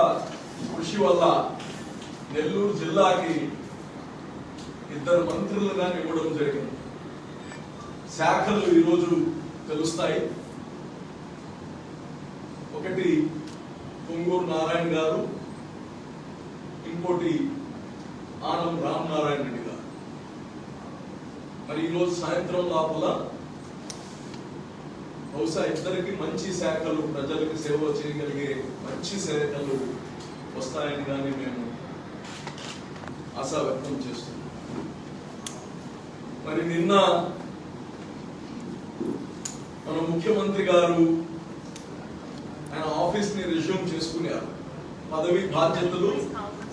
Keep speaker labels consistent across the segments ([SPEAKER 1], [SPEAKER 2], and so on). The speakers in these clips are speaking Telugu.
[SPEAKER 1] కృషి వల్ల నెల్లూరు జిల్లాకి ఇద్దరు మంత్రులుగా ఇవ్వడం జరిగింది. శాఖలు ఈరోజు తెలుస్తాయి. ఒకటి పొంగూరు నారాయణ గారు ఇంకోటి ఆనం రామనారాయణ రెడ్డి గారు. మరి ఈరోజు సాయంత్రం లోపల బహుశా ఇద్దరికి మంచి శాఖలు ప్రజలకు సేవ చేయగలిగే మంచి శాఖలు వస్తాయని కానీ మేము ఆశా వ్యక్తం చేస్తున్నాం. మరి నిన్న మన ముఖ్యమంత్రి గారు ఆయన ఆఫీస్ని రిజ్యూమ్ చేసుకున్నారు. పదవి బాధ్యతలు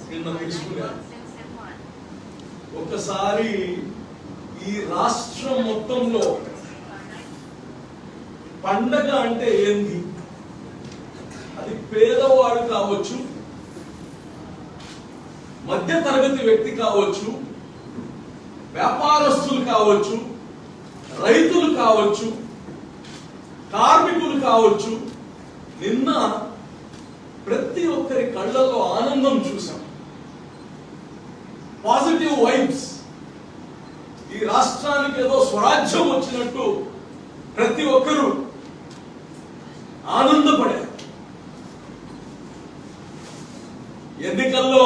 [SPEAKER 1] నిన్న తీసుకున్నారు. ఒకసారి ఈ రాష్ట్రం మొత్తంలో పండగ అంటే ఏంది? అది పేదవాడు కావచ్చు మధ్య తరగతి వ్యక్తి కావచ్చు వ్యాపారస్తులు కావచ్చు రైతులు కావచ్చు కార్మికులు కావచ్చు నిన్న ప్రతి ఒక్కరి కళ్ళలో ఆనందం చూసాం పాజిటివ్ వైబ్స్. ఈ రాష్ట్రానికి ఏదో స్వరాజ్యం వచ్చినట్టు ప్రతి ఒక్కరూ ఆనందపడారు. ఎన్నికల్లో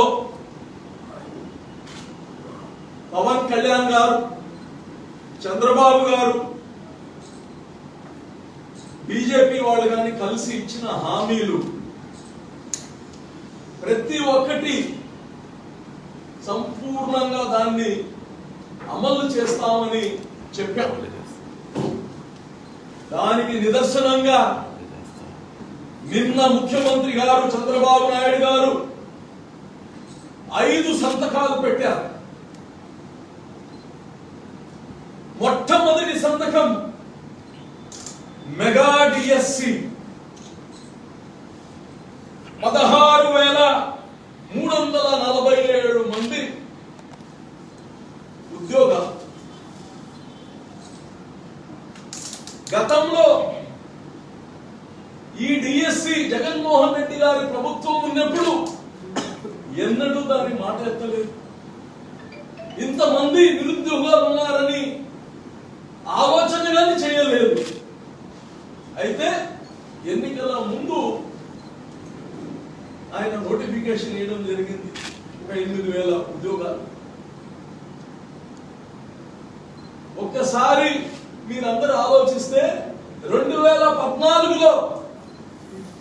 [SPEAKER 1] పవన్ కళ్యాణ్ గారు చంద్రబాబు గారు బీజేపీ వాళ్ళు కానీ కలిసి ఇచ్చిన హామీలు ప్రతి ఒక్కటి సంపూర్ణంగా దాన్ని అమలు చేస్తామని చెప్పాము దానికి నిదర్శనంగా నిన్న ముఖ్యమంత్రి గారు చంద్రబాబు నాయుడు గారు ఐదు సంతకాలు పెట్టారు. మొట్టమొదటి సంతకం మెగా డిఎస్సి. పదహారు వేల మూడు వందల నలభై ఏడు మంది ఉద్యోగాలు గతంలో ఈ డిఎస్సి జగన్మోహన్ రెడ్డి గారి ప్రభుత్వం ఉన్నప్పుడు ఎన్నడూ దాని మాట ఎత్తలేదు ఇంతమంది నిరుద్యోగాలు ఉన్నారని ఆలోచన కానీ చేయలేదు అయితే ఎన్నికల ముందు ఆయన నోటిఫికేషన్ ఇవ్వడం జరిగింది. ఒక ఎనిమిది వేల ఉద్యోగాలు. ఒక్కసారి మీరందరూ ఆలోచిస్తే రెండు వేల పద్నాలుగులో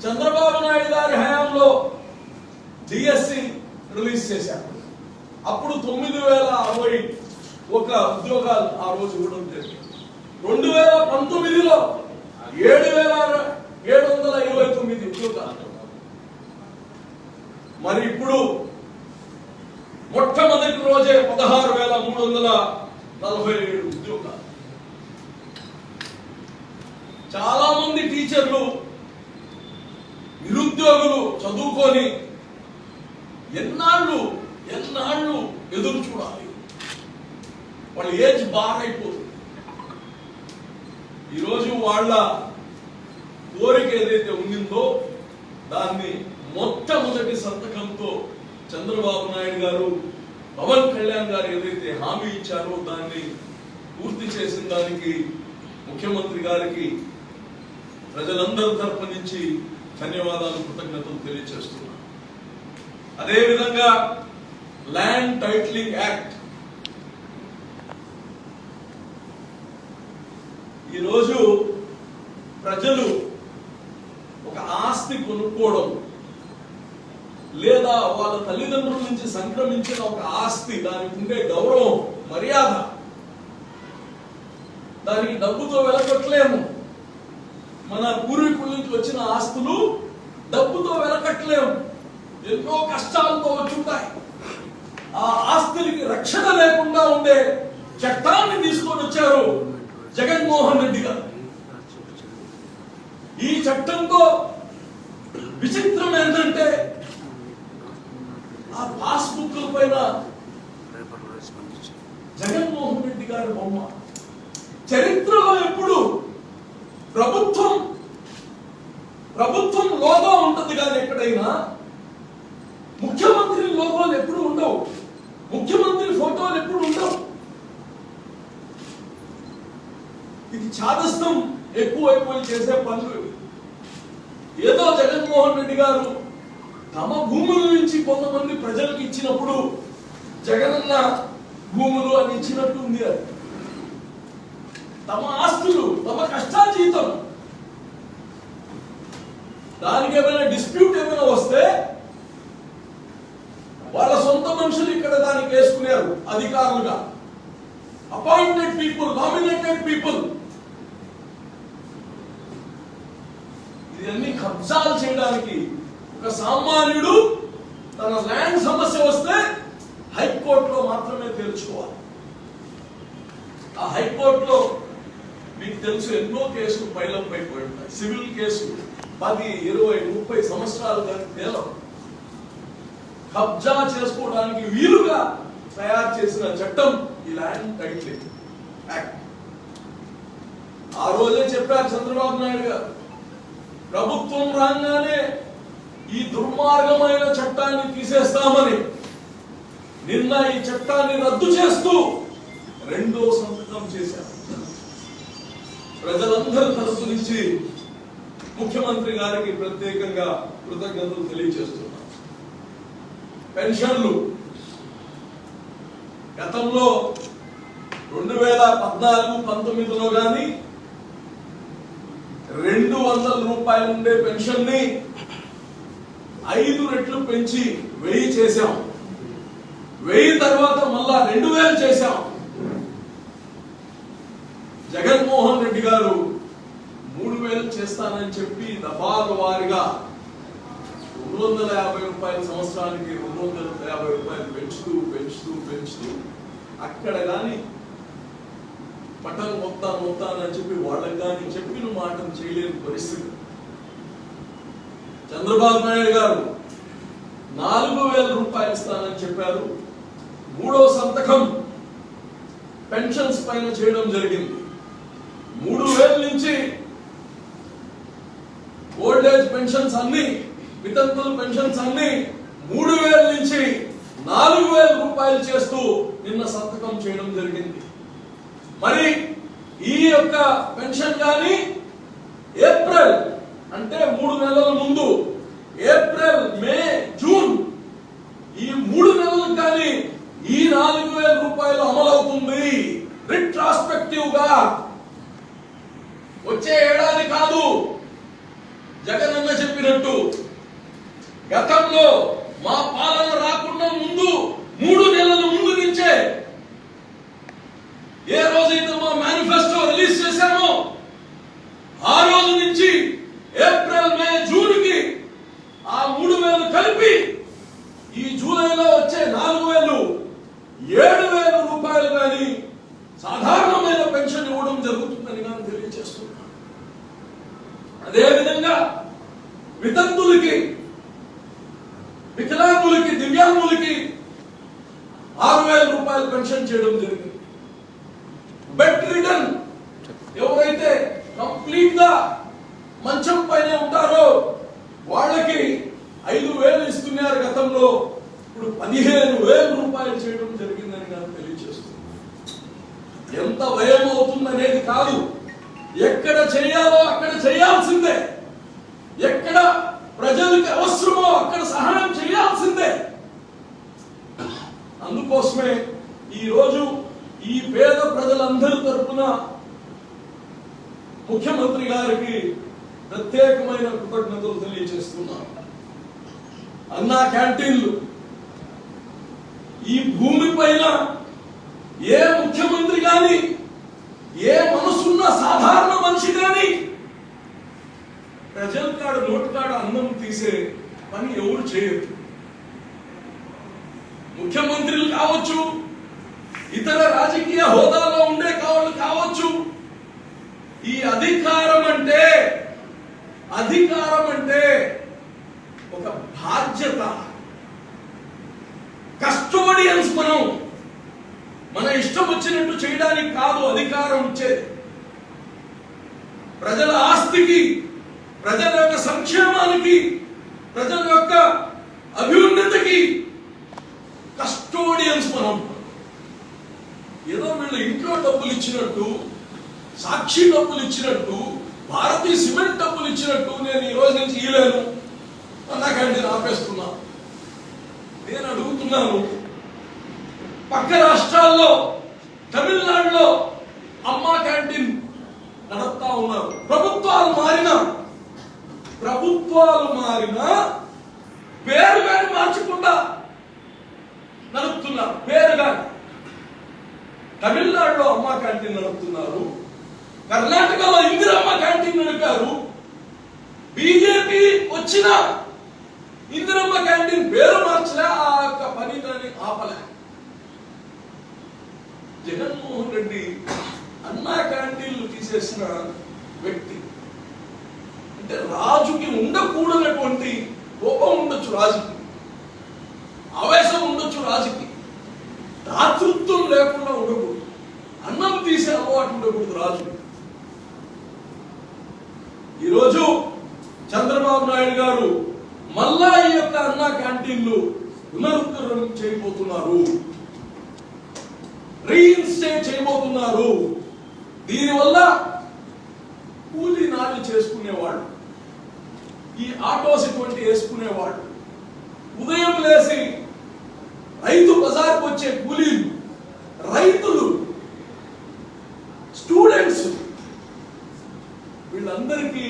[SPEAKER 1] చంద్రబాబు నాయుడు గారి హయాంలో డిఎస్సి రిలీజ్ చేశారు. అప్పుడు తొమ్మిది వేల అరవై ఒక ఉద్యోగాలు ఆ రోజు ఇవ్వడం జరిగింది. రెండు వేల పంతొమ్మిదిలో ఏడు వేల ఏడు వందల ఇరవై తొమ్మిది ఉద్యోగాలు మరి ఇప్పుడు మొట్టమొదటి రోజే పదహారు వేల మూడు వందల నలభై ఏడు ఉద్యోగాలు చాలా మంది టీచర్లు నిరుద్యోగులు చదువుకొని ఎన్నాళ్ళు ఎన్నాళ్ళు ఎదురు చూడాలి. వాళ్ళ ఏజ్ బాగా అయిపోతుంది ఈరోజు వాళ్ళ కోరిక ఏదైతే ఉండిందో దాన్ని మొట్టమొదటి సంతకంతో చంద్రబాబు నాయుడు గారు పవన్ కళ్యాణ్ గారు ఏదైతే హామీ ఇచ్చారో దాన్ని పూర్తి చేసిన దానికి ముఖ్యమంత్రి గారికి ప్రజలందరి తరపు నుంచి ధన్యవాదాలు కృతజ్ఞతలు తెలియజేస్తున్నాను అదేవిధంగా ల్యాండ్ టైటిలింగ్ యాక్ట్. ఈరోజు ప్రజలు ఆస్తి కొనుక్కోవడం లేదా వాళ్ళ తల్లిదండ్రుల నుంచి సంక్రమించిన ఒక ఆస్తి దానికి ఉండే గౌరవం మర్యాద. దానికి డబ్బుతో వెలకట్లేము మన పూర్వీకుల నుంచి వచ్చిన ఆస్తులు డబ్బుతో వెలకట్లేము ఎన్నో కష్టాలతో వచ్చుంటాయి. ఆ ఆస్తులకి రక్షణ లేకుండా ఉండే చట్టాన్ని తీసుకొని వచ్చారు జగన్మోహన్ రెడ్డి గారు. ఈ చట్టంతో విచిత్రం ఏంటంటే ఆ పాస్బుక్ పైన జగన్మోహన్ రెడ్డి గారి బొమ్మ. చరిత్రలో ఎప్పుడు ప్రభుత్వం ప్రభుత్వం లోగో ఉంటది కానీ ఎక్కడైనా. ముఖ్యమంత్రి లోగోలు ఎప్పుడు ఉండవు. ముఖ్యమంత్రి ఫోటోలు ఎప్పుడు ఉండవు. ఇది చాదస్తం ఎక్కువైపోయి చేసే పనులు ఏదో జగన్మోహన్ రెడ్డి గారు తమ భూముల నుంచి కొంతమంది ప్రజలకు ఇచ్చినప్పుడు జగనన్న భూములు అని ఇచ్చినట్టు ఉంది అది. తమ ఆస్తులు తమ కష్టాజీతం. దానికి ఏమైనా డిస్ప్యూట్ ఏమైనా వస్తే వాళ్ళ సొంత మనుషులు ఇక్కడ దానికి వేసుకున్నారు అధికారులుగా. అపాయింటెడ్ పీపుల్ నామినేటెడ్ పీపుల్ ఇవన్నీ కబ్జాలు చేయడానికి ఒక సామాన్యుడు తన ల్యాండ్ సమస్య వస్తే హైకోర్టులో మాత్రమే తేల్చుకోవాలి. ఆ హైకోర్టులో మీకు తెలుసు ఎన్నో కేసులు పైలప్ అయిపోయి ఉంటాయి. సివిల్ కేసులు పది ఇరవై ముప్పై సంవత్సరాలు దానికి తేలం కబ్జా చేసుకోవడానికి వీలుగా తయారు చేసిన చట్టం ఈ ల్యాండ్ టైటిల్. యాక్ట్ ఆ రోజే చెప్పారు చంద్రబాబు నాయుడు గారు. ప్రభుత్వం రాగానే ఈ దుర్మార్గమైన చట్టాన్ని తీసేస్తామని నిన్న ఈ చట్టాన్ని రద్దు చేస్తూ రెండో సంతకం చేశారు. ప్రజలందరి తరపు నుంచి ముఖ్యమంత్రి గారికి ప్రత్యేకంగా కృతజ్ఞతలు తెలియజేస్తున్నాం. పెన్షన్లు గతంలో రెండు వేల పద్నాలుగు పంతొమ్మిదిలో కానీ రెండు వందల రూపాయలు ఉండే పెన్షన్ని ఐదు రెట్లు పెంచి వెయ్యి చేశాం. వెయ్యి తర్వాత మళ్ళా రెండు వేలు చేశాం. జగన్మోహన్ రెడ్డి గారు మూడు వేలు చేస్తానని చెప్పి దఫాల వారిగా రెండు వందల యాభై రూపాయల సంవత్సరానికి రెండు వందల యాభై రూపాయలు పెంచుతూ పెంచుతూ పెంచుతూ అక్కడ కానీ పట్టణం మొత్తాను మొత్తానని చెప్పి వాళ్ళకి కానీ చెప్పిన మాటను చేయలేని పరిస్థితి. చంద్రబాబు నాయుడు గారు నాలుగు వేల రూపాయలు ఇస్తానని చెప్పారు. మూడో సంతకం పెన్షన్స్ పైన చేయడం జరిగింది. మూడు వేల నుంచి ఓల్డ్ ఏజ్ పెన్షన్స్ అన్ని వితంతుల పెన్షన్స్ అన్ని మూడు వేల నుంచి నాలుగు వేల రూపాయలు చేస్తూ నిన్న సంతకం చేయడం జరిగింది. మరి ఈ యొక్క పెన్షన్ కానీ ఏప్రిల్ అంటే మూడు నెలల ముందు ఏప్రిల్ మే జూన్ ఈ మూడు నెలలకు కానీ ఈ నాలుగు వేల రూపాయలు అమలవుతుంది. రిట్రాస్పెక్టివ్గా వచ్చే ఏడాది కాదు జగనన్న చెప్పినట్టు. గతంలో మా పాలన రాకుండా ముందు మూడు నెలల ముందు నుంచే ఏ రోజైతే మా మేనిఫెస్టో రిలీజ్ చేశామో ఆ రోజు నుంచి ఏప్రిల్ మే జూన్కి ఆ మూడు వేలు కలిపి ఈ జూలైలో వచ్చే నాలుగు వేలు ఏడు వేల రూపాయలు కానీ సాధారణమైన పెన్షన్ ఇవ్వడం జరుగుతుందని కానీ తెలియజేస్తున్నాను అదేవిధంగా వితంతులకి వికలాంగులకి దివ్యాంగులకి ఆరు వేల రూపాయలు పెన్షన్ చేయడం జరిగింది బెడ్ రిటర్న్ ఎవరైతే కంప్లీట్గా మంచం పైన ఉంటారో వాళ్ళకి ఐదు వేలు ఇస్తున్నారు గతంలో ఇప్పుడు పదిహేను వేల రూపాయలు చేయడం జరిగిందని నాకు తెలియజేస్తుంది ఎంత వ్యయం అవుతుందనేది కాదు ఎక్కడ చేయాలో అక్కడ చేయాల్సిందే ఎక్కడ ప్రజలకు అవసరమో అక్కడ సహాయం చేయాల్సిందే అందుకోసమే ఈ రోజు ఈ పేద ప్రజలందరి తరపున ముఖ్యమంత్రి గారికి ప్రత్యేకమైన కృతజ్ఞతలు తెలియజేస్తున్నాను అన్నా క్యాంటీన్లు ఈ భూమి పైన ఏ ముఖ్యమంత్రి గాని ఏ మనసున్న సాధారణ మనిషి కానీ ప్రజల కాడ నోటి కాడ అన్నం తీసే పని ఎవరు చేయరు ముఖ్యమంత్రులు కావచ్చు ఇతర రాజకీయ హోదాలో ఉండే కావాలి కావచ్చు ఈ అధికారం అంటే అధికారం అంటే ఒక బాధ్యత. కష్టపడి మనం మన ఇష్టం వచ్చినట్టు చేయడానికి కాదు అధికారం ఇచ్చేది ప్రజల ఆస్తికి ప్రజల యొక్క సంక్షేమానికి ప్రజల యొక్క అభివృద్ధికి కస్టోడియన్స్ మనం ఏదో వీళ్ళు ఇంట్లో డబ్బులు ఇచ్చినట్టు సాక్షి డబ్బులు ఇచ్చినట్టు భారతీయ సిమెంట్ డబ్బులు ఇచ్చినట్టు నేను ఈ రోజు నుంచి ఇయలేను నేను ఆపేస్తున్నా. నేను అడుగుతున్నాను పక్క రాష్ట్రాల్లో తమిళనాడులో అమ్మా క్యాంటీన్ నడుపుతా ఉన్నారు. ప్రభుత్వాలు మారినా ప్రభుత్వాలు మారినా పేరు కానీ మార్చకుండా నడుపుతున్నారు. పేరు కానీ తమిళనాడులో అమ్మా క్యాంటీన్ నడుపుతున్నారు. కర్ణాటకలో ఇందిరమ్మ క్యాంటీన్ నడిపారు. బీజేపీ వచ్చిన ఇందిరమ్మ క్యాంటీన్ పేరు మార్చలే ఆ యొక్క పని దాన్ని ఆపలే. జగన్మోహన్ రెడ్డి అన్నా క్యాంటీన్లు తీసేసిన వ్యక్తి. అంటే రాజుకి ఉండకూడనటువంటి కోపం ఉండొచ్చు రాజుకి. ఆవేశం ఉండొచ్చు రాజుకి. దాతృత్వం లేకుండా ఉండకూడదు. అన్నం తీసే అలవాటు ఉండకూడదు రాజు ఈరోజు చంద్రబాబు నాయుడు గారు మళ్ళా ఈ యొక్క అన్నా క్యాంటీన్లు పునరుద్ధరణ చేయబోతున్నారు. రీఇన్స్టేట్ చేయబోతున్నారు. దీనివల్ల కూలీ నాళ్ళు చేసుకునేవాడు ఈ ఆటోస్ ఇటువంటి వేసుకునేవాడు ఉదయం లేసి రైతు బజార్కు వచ్చే కూలీలు రైతులు స్టూడెంట్స్ వీళ్ళందరికీ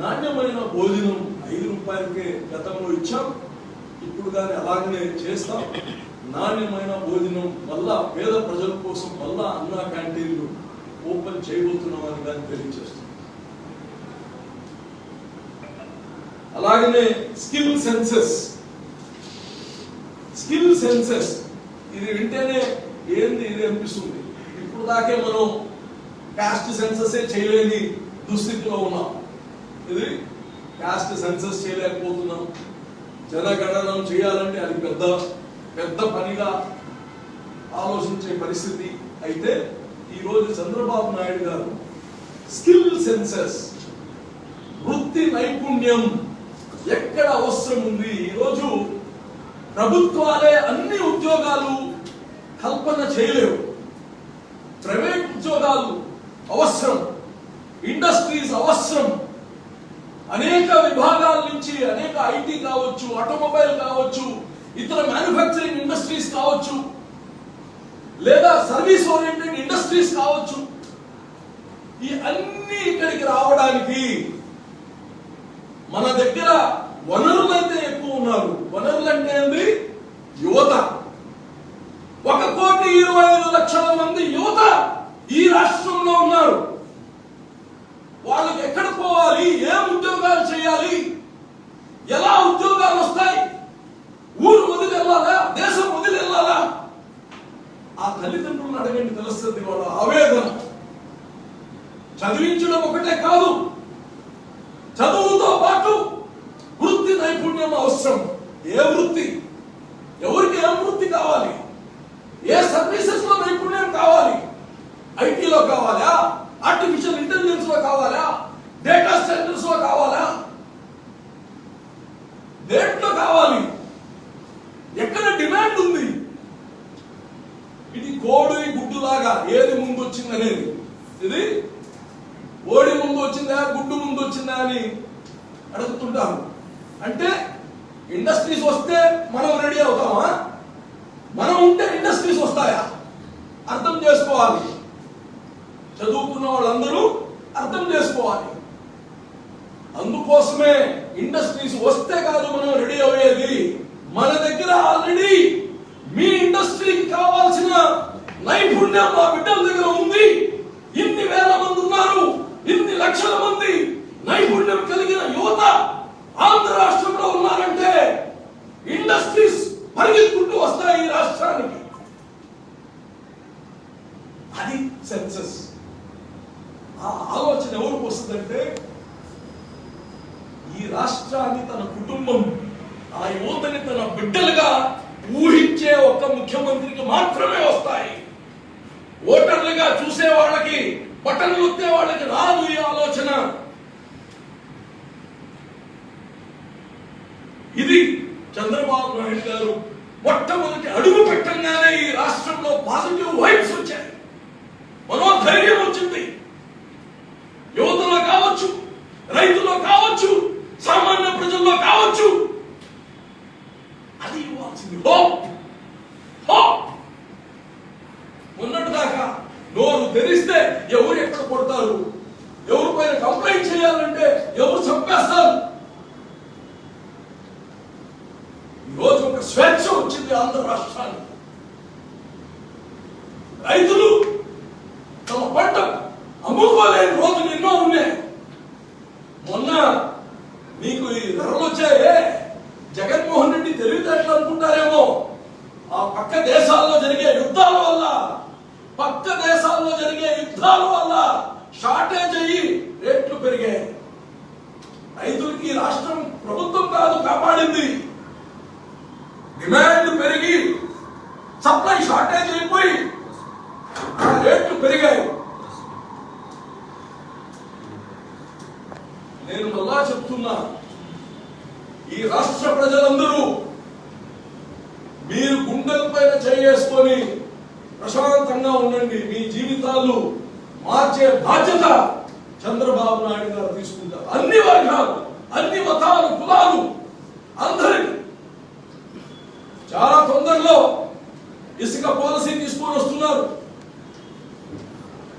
[SPEAKER 1] నాణ్యమైన భోజనం ఐదు రూపాయలకే గతంలో ఇచ్చాం. ఇప్పుడు కానీ అలాగనే చేస్తాం. నాణ్యమైన భోజనం మళ్ళా పేద ప్రజల కోసం మళ్ళా అన్న క్యాంటీన్లు ఓపెన్ చేయబోతున్నామని కానీ తెలియజేస్తుంది. అలాగనే స్కిల్ సెన్సెస్. Skill senses. ఇది వింటేనే ఏంది ఇది అనిపిస్తుంది. ఇప్పుడు దాకే మనం కాస్ట్ సెన్సస్ చేయలేని దుస్థితిలో ఉన్నాం. ఇది కాస్ట్ సెన్సస్ చేయలేకపోతున్నాం. జనగణనం చేయాలంటే అది పెద్ద పెద్ద పనిగా ఆలోచించే పరిస్థితి అయితే ఈరోజు చంద్రబాబు నాయుడు గారు స్కిల్ సెన్సెస్ వృత్తి నైపుణ్యం ఎక్కడ అవసరం ఉంది? ఈరోజు ప్రభుత్వాలే అన్ని ఉద్యోగాలు కల్పన చేయలేవు. ప్రైవేట్ ఉద్యోగాలు అవసరం ఇండస్ట్రీస్ అవసరం. అనేక విభాగాల నుంచి అనేక ఐటీ కావచ్చు ఆటోమొబైల్ కావచ్చు ఇతర మ్యానుఫ్యాక్చరింగ్ ఇండస్ట్రీస్ కావచ్చు లేదా సర్వీస్ ఓరియంటెడ్ ఇండస్ట్రీస్ కావచ్చు ఈ అన్ని ఇక్కడికి రావడానికి మన దగ్గర వనరులు అయితే ఎక్కువ ఉన్నారు. వనరులు అంటే ఏంది? యువత. ఒక కోటి ఇరవై ఐదు లక్షల మంది యువత ఈ రాష్ట్రంలో ఉన్నారు. వాళ్ళకి ఎక్కడ పోవాలి? ఏం ఉద్యోగాలు చేయాలి? ఎలా ఉద్యోగాలు వస్తాయి? వెళ్ళాలా దేశం వదిలి వెళ్ళాలా ఆ తల్లిదండ్రులను అడగండి తెలుస్తుంది వాళ్ళ ఆవేదన. చదివించడం ఒకటే కాదు చదువుతో పాటు వృత్తి నైపుణ్యం అవసరం. ఏ వృత్తి? ఎవరికి ఏ వృత్తి కావాలి? ఏ సర్వీసెస్లో నైపుణ్యం కావాలి? ఐటీలో కావాలా? ఆర్టిఫిషియల్ ఇంటెలిజెన్స్లో కావాలా? డేటా సెంటర్స్లో కావాలా? దేంట్లో కావాలి? ఎక్కడ డిమాండ్ ఉంది? ఇది కోడి గుడ్డులాగా ఏది ముందు వచ్చింది అనేది ఇది కోడి ముందు వచ్చిందా గుడ్డు ముందు వచ్చిందా అని అడుగుతుంటారు. అంటే ఇండస్ట్రీస్ వస్తే మనం రెడీ అవుతామా? మనం ఉంటే ఇండస్ట్రీస్ వస్తాయా? అర్థం చేసుకోవాలి. చదువుకున్న వాళ్ళందరూ అర్థం చేసుకోవాలి. అందుకోసమే ఇండస్ట్రీస్ వస్తే కాదు మనం రెడీ అయ్యేది. మన దగ్గర ఆల్రెడీ మీ ఇండస్ట్రీకి కావాల్సిన నైపుణ్యం మా బిడ్డల దగ్గర ఉంది. ఇన్ని వేల మంది ఉన్నారు ఇన్ని లక్షల మంది నైపుణ్యం కలిగిన యువత ఆంధ్ర రాష్ట్రంలో ఉన్నారంటే ఇండస్ట్రీస్ పరిగెత్తుకుంటూ వస్తాయి ఈ రాష్ట్రానికి. అది సెన్సెస్ ఆ ఆలోచన ఎవరికి వస్తుందంటే ఈ రాష్ట్రాన్ని తన కుటుంబం ఆ యువతని తన బిడ్డలుగా ఊహించే ఒక్క ముఖ్యమంత్రికి మాత్రమే వస్తాయి. ఓటర్లుగా చూసే వాళ్ళకి బటన్లు ఒత్తే వాళ్ళకి రాదు ఈ ఆలోచన. ఇది చంద్రబాబు నాయుడు గారు మొట్టమొదటి అడుగు పెట్టంగానే ఈ రాష్ట్రంలో పాజిటివ్ వైబ్స్ వచ్చాయి. మనోధైర్యం వచ్చింది. యువతలో కావచ్చు రైతులో కావచ్చు సామాన్య ప్రజల్లో కావచ్చు అది ఇవ్వాల్సింది హోప్ హోప్ మొన్నటి దాకా నోరు తెరిస్తే ఎవరు ఎక్కడ కొడతారు ఎవరి పైన కంప్లైంట్ చేయాలంటే ఎవరు చంపేస్తారు? ఈరోజు ఒక స్వేచ్ఛ వచ్చింది ఆంధ్ర రాష్ట్రానికి రైతులు తమ పంట అమ్ముకోలేని రోజులు ఎన్నో ఉన్నాయి మొన్న మీకు ఈ ధరలు వచ్చాయే జగన్మోహన్ రెడ్డి తెలివితేటలు అనుకుంటారేమో ఆ పక్క దేశాల్లో జరిగే యుద్ధాల వల్ల పక్క దేశాల్లో జరిగే యుద్ధాల వల్ల షార్టేజ్ అయ్యి రేట్లు పెరిగాయి రైతులకి ఈ రాష్ట్రం ప్రభుత్వం కాదు కాపాడింది డిమాండ్ పెరిగి సప్లై షార్టేజ్ అయిపోయి రేట్లు పెరిగాయి. నేను మళ్ళా చెప్తున్నా ఈ రాష్ట్ర ప్రజలందరూ మీరు గుండెల పైన చేసుకొని ప్రశాంతంగా ఉండండి. మీ జీవితాలు మార్చే బాధ్యత చంద్రబాబు నాయుడు గారు తీసుకుంటారు. అన్ని వర్గాలు అన్ని మతాలు కులాలు అందరికి. చాలా తొందరలో ఇసుక పాలసీ తీసుకొని వస్తున్నారు.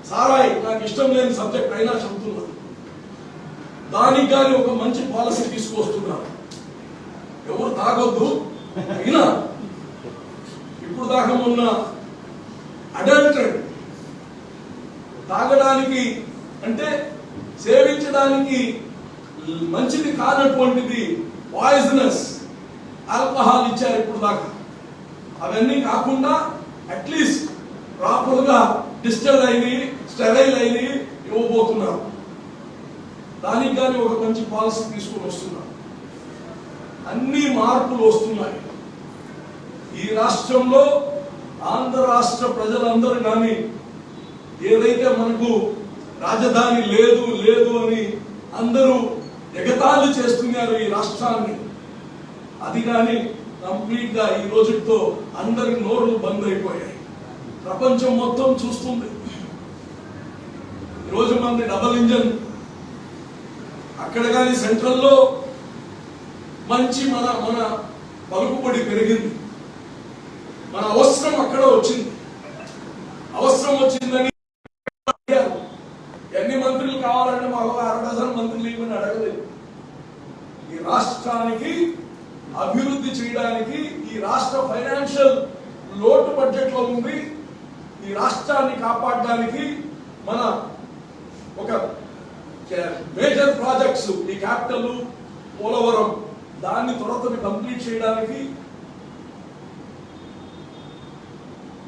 [SPEAKER 1] సారాయి నాకు ఇష్టం లేని సబ్జెక్ట్ అయినా చెబుతున్నారు దానికి కానీ ఒక మంచి పాలసీ తీసుకొస్తున్నారు. ఎవరు తాగొద్దు? అయినా ఇప్పుడు దాకా ఉన్న అడల్టెడ్ తాగడానికి అంటే సేవించడానికి మంచిది కానటువంటిది పాయిజనస్ ఆల్కహాల్ ఇచ్చారు ఇప్పుడు దాకా. అవన్నీ కాకుండా అట్లీస్ట్ ప్రాపర్గా గా అయింది అయినవి స్టెరైల్ అయినవి ఇవ్వబోతున్నారు దానికి కానీ ఒక మంచి పాలసీ తీసుకొని వస్తున్నారు అన్ని మార్పులు వస్తున్నాయి. ఈ రాష్ట్రంలో ఆంధ్ర రాష్ట్ర ప్రజలందరూ కానీ ఏదైతే మనకు రాజధాని లేదు లేదు అని అందరూ ఎగతాళి చేస్తున్నారు ఈ రాష్ట్రాన్ని అది కానీ కంప్లీట్గా ఈ రోజుతో అందరి నోర్లు బంద్ అయిపోయాయి. ప్రపంచం మొత్తం చూస్తుంది. ఈరోజు రోజు మంది డబల్ ఇంజన్. అక్కడ కానీ సెంట్రల్లో మంచి మన మన పలుకుబడి పెరిగింది. మన అవసరం అక్కడ వచ్చింది. అవసరం వచ్చిందని అడిగారు. ఎన్ని మంత్రులు కావాలంటే మాకు అర డజన్ మంత్రులు ఇవ్వని అడగలేదు. ఈ రాష్ట్రానికి అభివృద్ధి చేయడానికి ఈ రాష్ట్ర ఫైనాన్షియల్ లోటు బడ్జెట్లో ఉంది ఈ రాష్ట్రాన్ని కాపాడడానికి మన ఒక మేజర్ ప్రాజెక్ట్స్ ఈ క్యాపిటల్ పోలవరం దాన్ని త్వరతని కంప్లీట్ చేయడానికి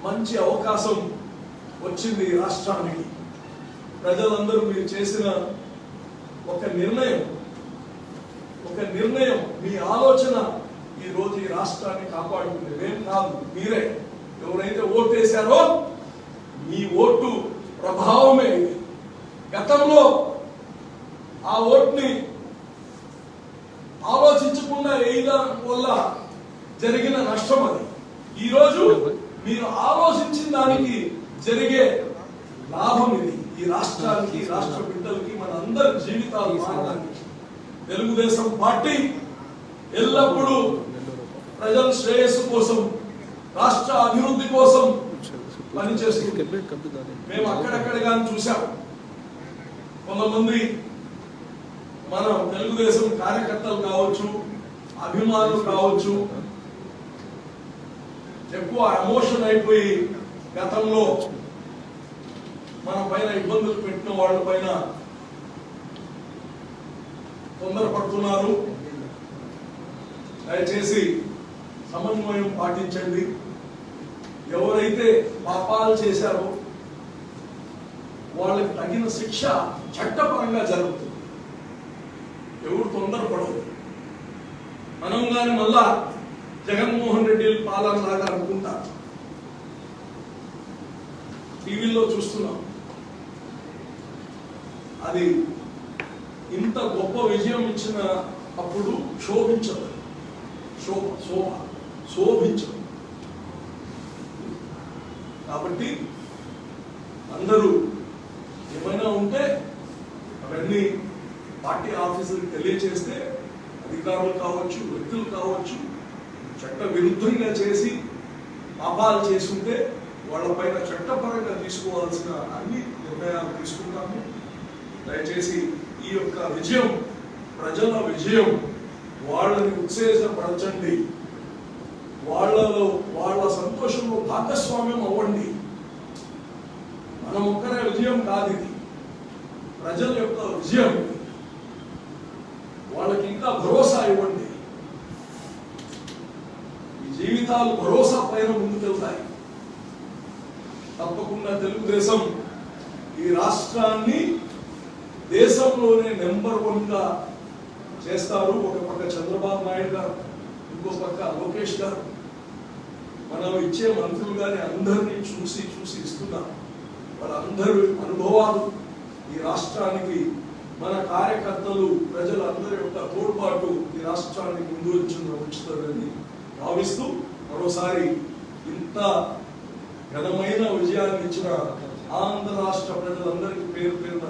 [SPEAKER 1] మంచి అవకాశం వచ్చింది ఈ రాష్ట్రానికి. ప్రజలందరూ మీరు చేసిన ఒక నిర్ణయం ఒక నిర్ణయం మీ ఆలోచన ఈ రోజు ఈ రాష్ట్రాన్ని కాపాడుతుంది మేము కాదు మీరే. ఎవరైతే ఓటేశారో మీ ఓటు ప్రభావమే గతంలో ఆ ఓట్ని ఆలోచించకుండా వేయడం వల్ల జరిగిన నష్టం అది. ఈ రోజు మీరు ఆలోచించిన దానికి జరిగే లాభం ఇది. ఈ రాష్ట్రానికి రాష్ట్ర బిడ్డలకి మన అందరి జీవితాలు మారడానికి. తెలుగుదేశం పార్టీ ఎల్లప్పుడూ ప్రజల శ్రేయస్సు కోసం రాష్ట్ర అభివృద్ధి కోసం పనిచేస్తుంది మేము అక్కడక్కడ కానీ చూసాం కొంతమంది మన తెలుగుదేశం కార్యకర్తలు కావచ్చు అభిమానులు కావచ్చు ఎక్కువ ఎమోషన్ అయిపోయి గతంలో మన పైన ఇబ్బందులు పెట్టిన వాళ్ళ పైన తొందరపడుతున్నారు. దయచేసి సమన్వయం పాటించండి. ఎవరైతే పాపాలు చేశారో వాళ్ళకి తగిన శిక్ష చట్టపరంగా జరుగుతుంది. ఎవరు తొందరపడదు మనం కానీ మళ్ళా జగన్మోహన్ రెడ్డి పాలన లాగా అనుకుంటా. టీవీలో చూస్తున్నాం. అది ఇంత గొప్ప విజయం ఇచ్చిన అప్పుడు శోభించదు శోభ శోభ శోభించడం. కాబట్టి అందరూ ఏమైనా ఉంటే అవన్నీ పార్టీ ఆఫీసులకు తెలియచేస్తే అధికారులు కావచ్చు వ్యక్తులు కావచ్చు చట్ట విరుద్ధంగా చేసి పాపాలు చేస్తుంటే వాళ్ళపైన చట్టపరంగా తీసుకోవాల్సిన అన్ని నిర్ణయాలు తీసుకుంటాము. దయచేసి ఈ యొక్క విజయం ప్రజల విజయం వాళ్ళని ఉత్తేజపరచండి. వాళ్ళలో వాళ్ళ సంతోషంలో భాగస్వామ్యం అవ్వండి. మన ఒక్కరే విజయం కాదు ఇది. ప్రజల యొక్క విజయం వాళ్ళకి ఇంకా భరోసా ఇవ్వండి. ఈ జీవితాలు భరోసా పైన ముందుకెళ్తాయి. తప్పకుండా తెలుగుదేశం ఈ రాష్ట్రాన్ని దేశంలోనే నెంబర్ వన్గా చేస్తారు. ఒక పక్క చంద్రబాబు నాయుడు గారు ఇంకో పక్క లోకేష్ గారు. మనం ఇచ్చే మంత్రులు కానీ అందరినీ చూసి చూసి ఇస్తున్నాం. వాళ్ళందరూ అనుభవాలు. ఈ రాష్ట్రానికి మన కార్యకర్తలు ప్రజలందరి యొక్క తోడ్పాటు ఈ రాష్ట్రానికి ముందు వచ్చిన ఉంచుతారని భావిస్తూ మరోసారి ఇంత ఘనమైన విజయాన్ని ఇచ్చిన ఆంధ్ర రాష్ట్ర ప్రజలందరికీ పేరు పేరున